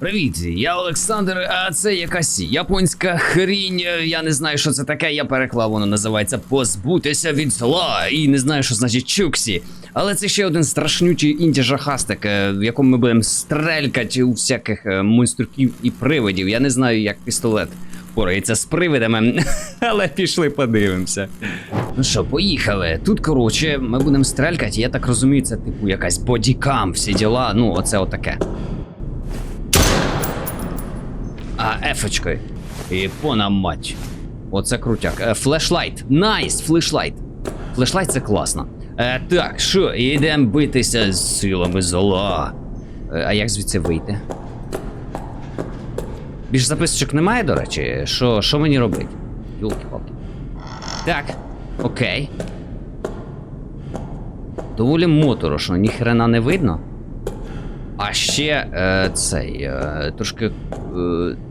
Привіт, я Олександр, а це якась японська хрінь. Я не знаю, що це таке. Я переклав, воно називається позбутися від зла. І не знаю, що значить чуксі. Але це ще один страшнючий інді жахастик, е, в якому ми будемо стрелькати у всяких е, монструків і привидів. Я не знаю, як пістолет порається з привидами, але пішли подивимося. Ну що, поїхали. Тут, коротше, ми будемо стрелькати. Я так розумію, це типу якась бодікам, всі діла. Ну, оце отаке. А, ефочкою. І пона мать. Оце крутяк. Е, Флешлайт. Найс, флешлайт. Флешлайт це класно. Е, так, що, йдемо битися з силами зла. Е, а як звідси вийти? Більш записочок немає, до речі. Що, що мені робити? Юлки-палки. Так, окей. Доволі моторошно, ніхрена не видно. А ще е, цей. Е, трошки е,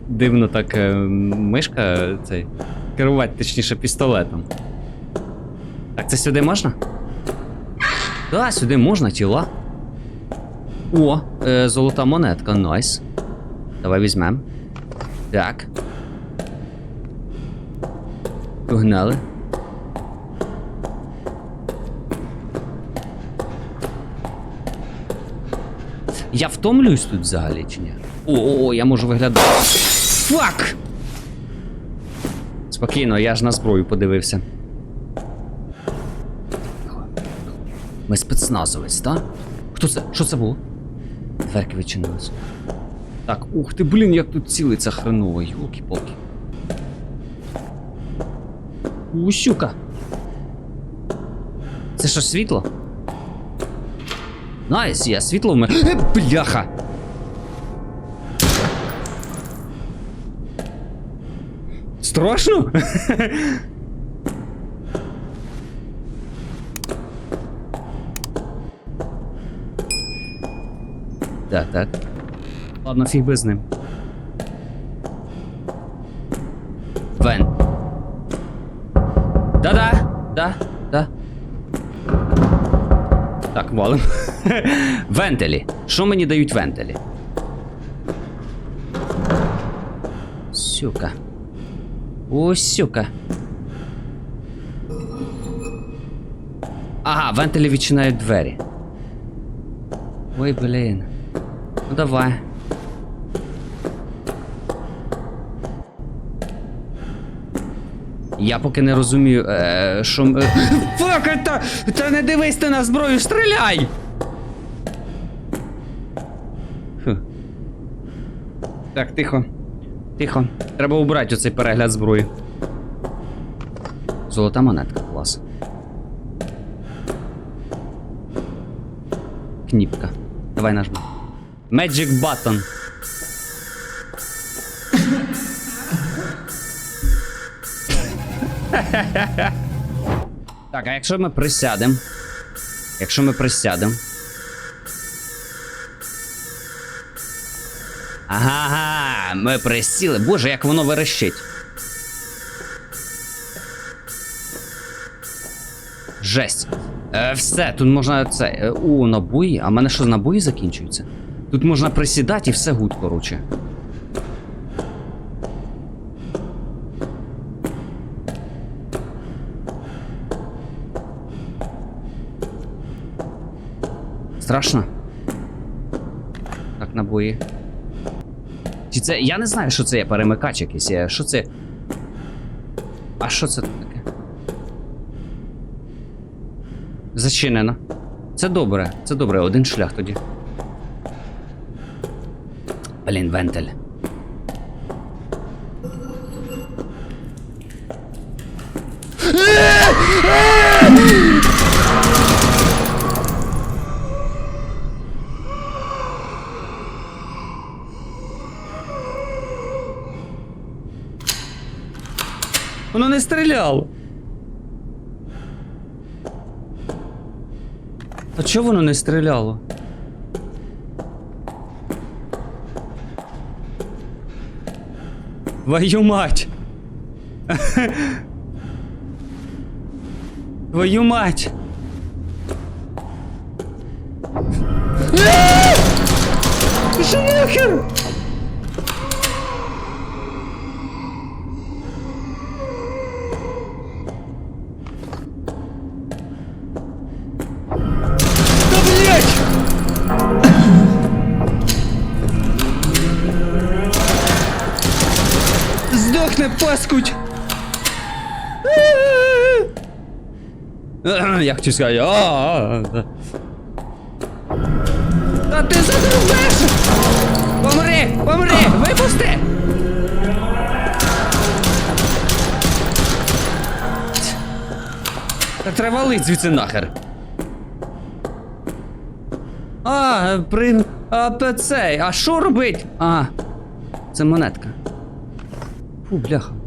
дивно так мишка цей. Керувати, точніше, пістолетом. Так, це сюди можна? Так, сюди можна, тіла. О, золота монетка, найс. Давай візьмем. Так. Погнали. Я втомлююсь тут взагалі чи ні? О, я можу виглядати. Фак! Спокійно, я ж на зброю подивився. Ми спецназовець, так? Хто це? Що це було? Дверки відчинились. Так, ух ти, блін, як тут цілиться хреново, юлки-полки. Ущука. Це що, світло? Найс, я світло в мене. Е, Бляха! Страшно? Так, так. Ладно, фіг би з ним. Вен. Да-да, да, да. Так, валим. вентилі. Що мені дають вентилі? Сюка. О, сюка. Ага, вентилі відчинають двері. Ой, блін. Ну давай. Я поки не розумію, е, що. Фак, та не дивись ти на зброю, стріляй! Так, тихо. Тихо. Треба убрати оцей перегляд зброї. Золота монетка, клас. Кніпка. Давай нажми. Magic Button. Так, а якщо ми присядемо? Якщо ми присядемо. Ага, ми присіли. Боже, як воно верещить. Жесть. Е, все, тут можна це. Е, о, набої. А в мене що, набої закінчуються? Тут можна присідати і все гуд, коротше. Страшно? Так, набої. Чи це. Я не знаю, що це є перемикач якийсь. Що це. А що це таке? Зачинено. Це добре, це добре, один шлях тоді. Блін, вентиль. Воно не стріляло. А чого воно не стріляло? Твою мать! Твою мать! Що нахер? Паскуть! Е, Я хочу сказати. а-а-а. Та ти задовбеш! Помри! Помри! Випусти! Так треба валить звідси нахер. А, при. А цей. А що робить? А. Це монетка. Фу, бляха.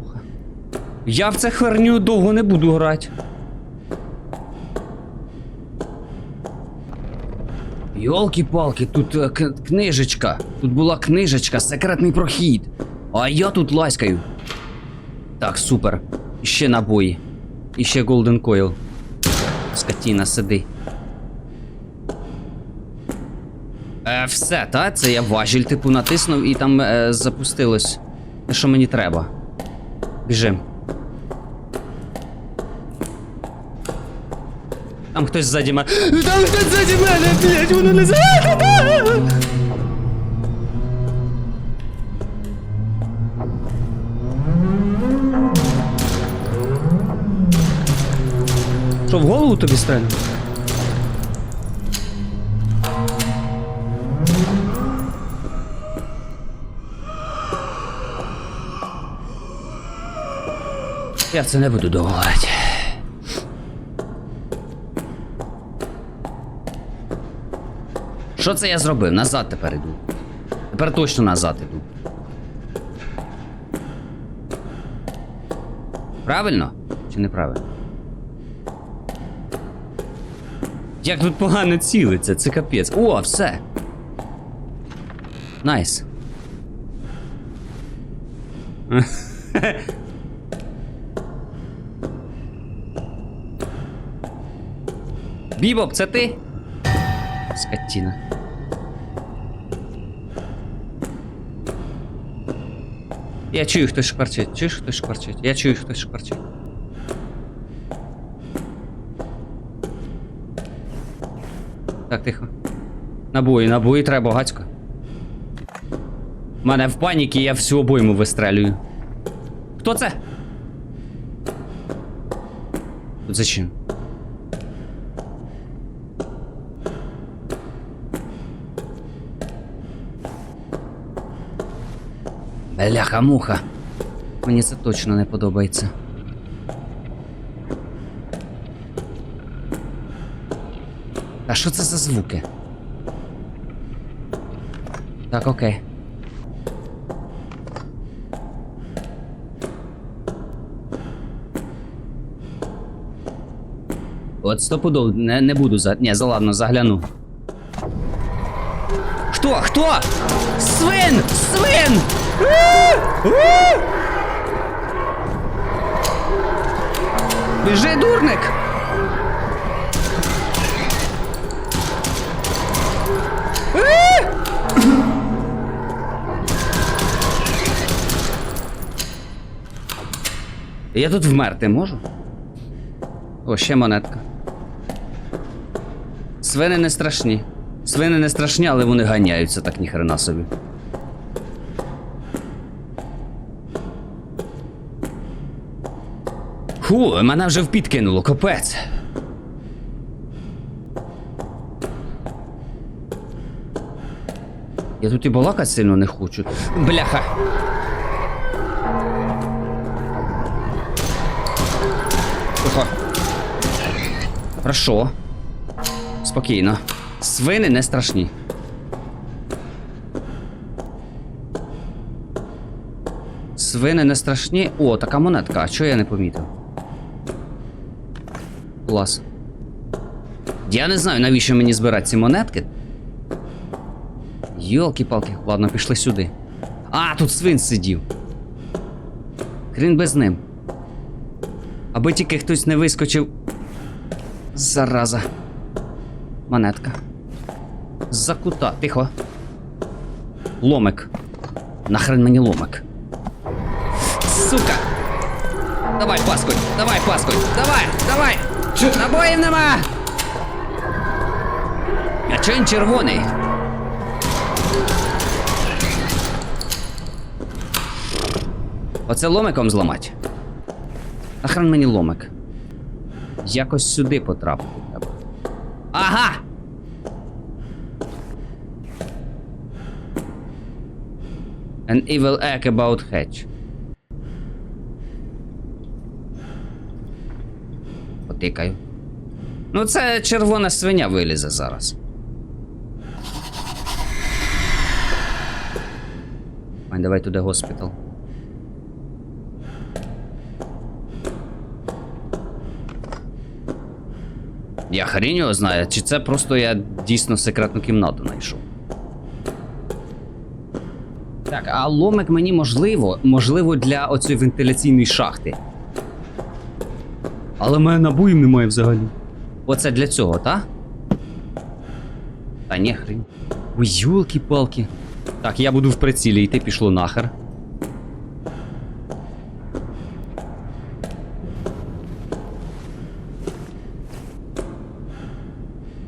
Я в це херню довго не буду грати. Йолки-палки, тут е, книжечка. Тут була книжечка, секретний прохід. А я тут ласкаю. Так, супер. Ще набої. І ще Golden Coil. Скотіна, сиди. Е, все, та? Це я важіль, типу, натиснув і там е, запустилось. Те, що мені треба. Біжим. Там хтось ззаді мене. Там хтось ззаді мене, блять, воно не. Що, в голову тобі стрельну? Я це не буду довго Що це я зробив? Назад тепер іду. Тепер точно назад іду. Правильно? Чи неправильно? Як тут погано цілиться, це капець. О, все. Найс. Бібоп, це ти? Скотіна. Я чую, хтось шкварчить. Чуєш, хтось шкварчить? Я чую, хтось шкварчить. Так, тихо. Набої, набої треба багацько. У мене в паніки, я всю обойму вистрелюю. Хто це? Тут зачем? Бляха-муха. Мені це точно не подобається. А що це за звуки? Так, окей. От стопудов, не, не буду за. Ні, за ладно, загляну. Хто? Хто? Свин! Свин! Біжи, дурник! Я тут вмерти можу? О, ще монетка. Свини не страшні. Свини не страшні, але вони ганяються так ніхрена собі. Фу, мене вже в піт капець. Я тут і балакати сильно не хочу. Бляха. Хорошо. Спокійно. Свини не страшні. Свини не страшні. О, така монетка. А чого я не помітив? Клас. Я не знаю, навіщо мені збирати ці монетки. Йолки-палки, ладно, пішли сюди. А, тут свин сидів. Хрін без ним. Аби тільки хтось не вискочив. Зараза. Монетка. За кута, тихо. Ломик. Нахрен мені ломик. Сука! Давай, паскуй! Давай, паскуй! Давай! Давай! Набоїв нема! А він червоний? Оце ломиком зламати. Нахрен мені ломик. Якось сюди потрапити треба. Ага! An evil egg about hatch. Потикаю. Ну, це червона свиня вилізе зараз. Ай, давай туди госпітал. Я хрінь його знаю, чи це просто я дійсно секретну кімнату знайшов. Так, а ломик мені можливо, можливо, для оцієї вентиляційної шахти. Але в мене набоїв немає взагалі. Оце для цього, та? Та ні, хрень. Ой, юлки-палки. Так, я буду в прицілі йти, пішло нахер.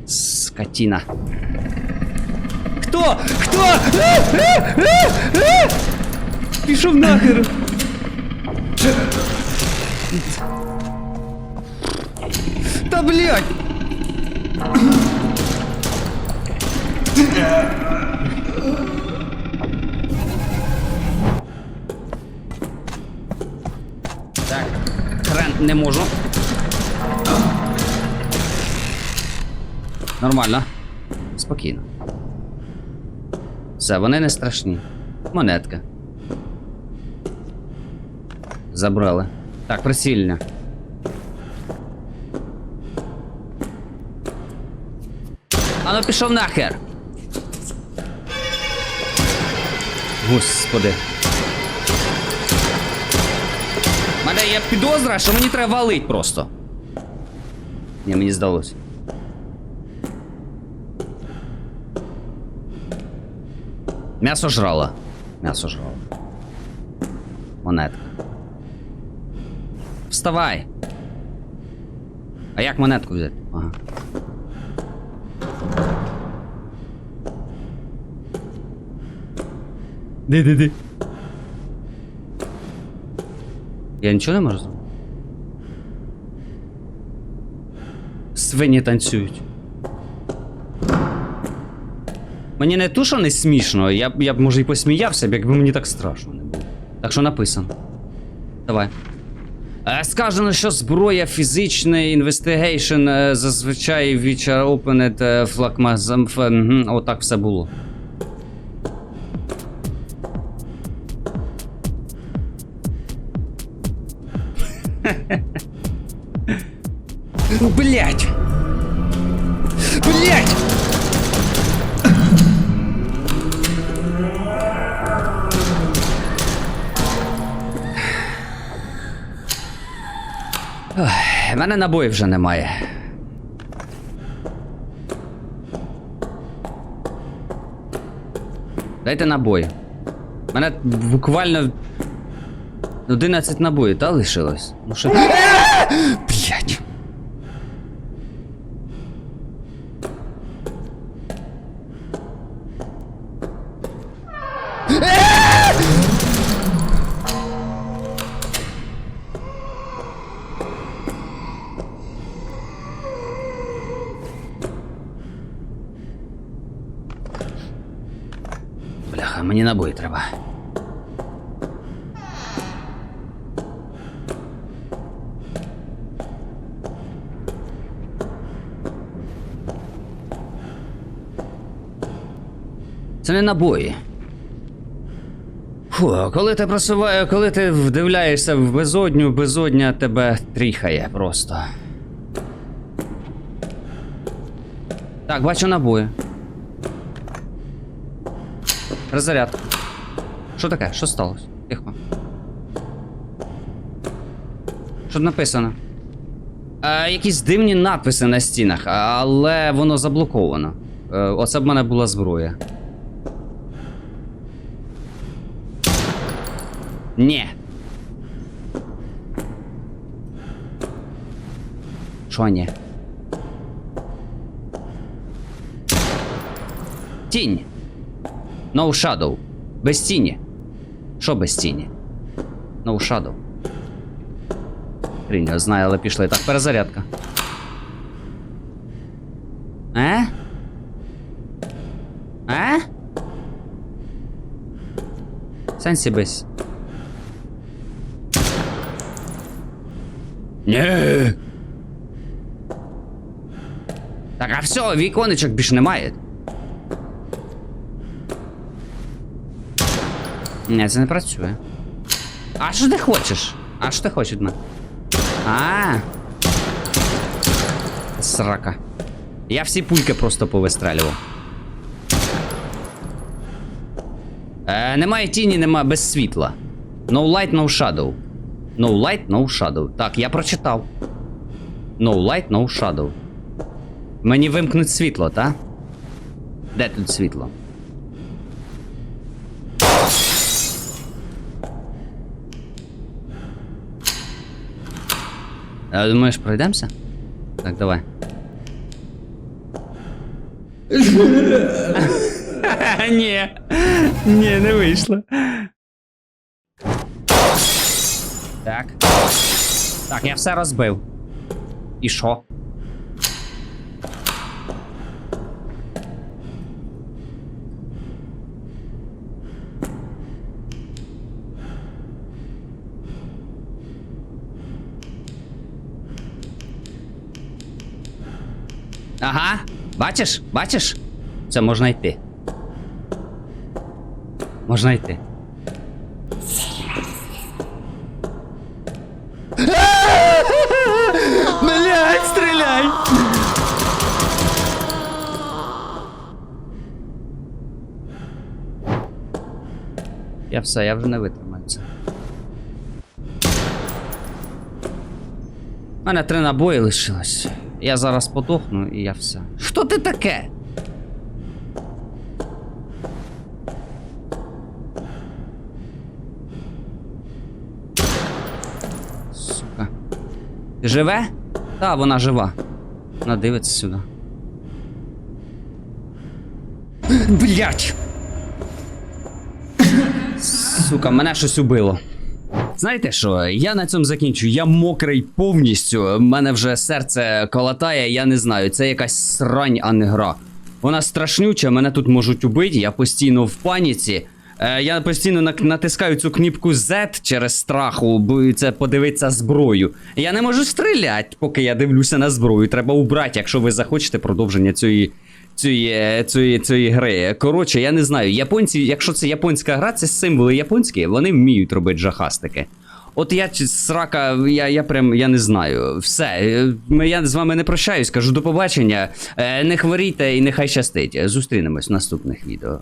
Скотина. Хто? Хто? Пішов нахер. Та блядь! Так, хрен не можу. Нормально. Спокійно. Все, вони не страшні. Монетка. Забрали. Так, прицільня. Ану пішов нахер. Господи. У мене є підозра, що мені треба валить просто. Ні, мені здалося. М'ясо жрала. М'ясо жрала. Монетка. Вставай. А як монетку взяти? Ага. Ди-ди-ди. Я нічого не можу зробити? Свині танцюють. Мені не ту, що не смішно, я б я б може і посміявся, якби мені так страшно не було. Так що написано. Давай. Е, Сказано, що зброя фізичний інвестигейшн зазвичай which are opened е, флакмазам. ф- мгм, Отак все було. Блять! Блять! В мене набоїв вже немає. Дайте набої. У мене буквально 11 набоїв, та лишилось? Ну що. Блять. Бляха, мені набої треба. Не набої. Фу, коли ти просуває, коли ти вдивляєшся в безодню, безодня тебе тріхає просто. Так, бачу набої. Роззарядка. Що таке? Що сталося? Тихо. Що написано? А, якісь дивні надписи на стінах, але воно заблоковано. Е, оце в мене була зброя. Ні. Що ні? Тінь. No shadow. Без тіні. Що без тіні? No Shadow. Хрінь, я знаю, але пішли. Так, перезарядка. Е? Е? Сенсі бись. Ні. Так, а все, віконечок більше немає. Ні, це не працює. А що ти хочеш? А що ти хочеш від мене? А. Срака. Я всі пульки просто повистрелював. Е, немає тіні, немає без світла. No light, no shadow. No light, no shadow. Так, я прочитав. No light, no shadow. Мені вимкнуть світло, та? Де тут світло? А, думаєш, пройдемося? Так, давай. Ні. Ні, не вийшло. Так. Так, я все розбив. І що? Ага, бачиш? Бачиш? Це можна йти. Можна йти. Я все, я вже не витримаю це. У мене три набої лишилось. Я зараз подохну і я все. Що ти таке? Сука. Ти живе? Та, вона жива. Вона дивиться сюди. Блять! Сука, мене щось убило. Знаєте що, я на цьому закінчу. Я мокрий повністю. Мене вже серце колотає, я не знаю. Це якась срань, а не гра. Вона страшнюча, мене тут можуть убити, я постійно в паніці. Е, я постійно натискаю цю кніпку Z через страху, бо це подивитися зброю. Я не можу стріляти, поки я дивлюся на зброю. Треба убрати, якщо ви захочете продовження цієї. Цієї, цієї, цієї гри. Коротше, я не знаю. Японці, якщо це японська гра, це символи японські, вони вміють робити жахастики. От я срака, я, я прям я не знаю. Все. е, Я з вами не прощаюсь, кажу до побачення. Е, Не хворійте і нехай щастить. Зустрінемось в наступних відео.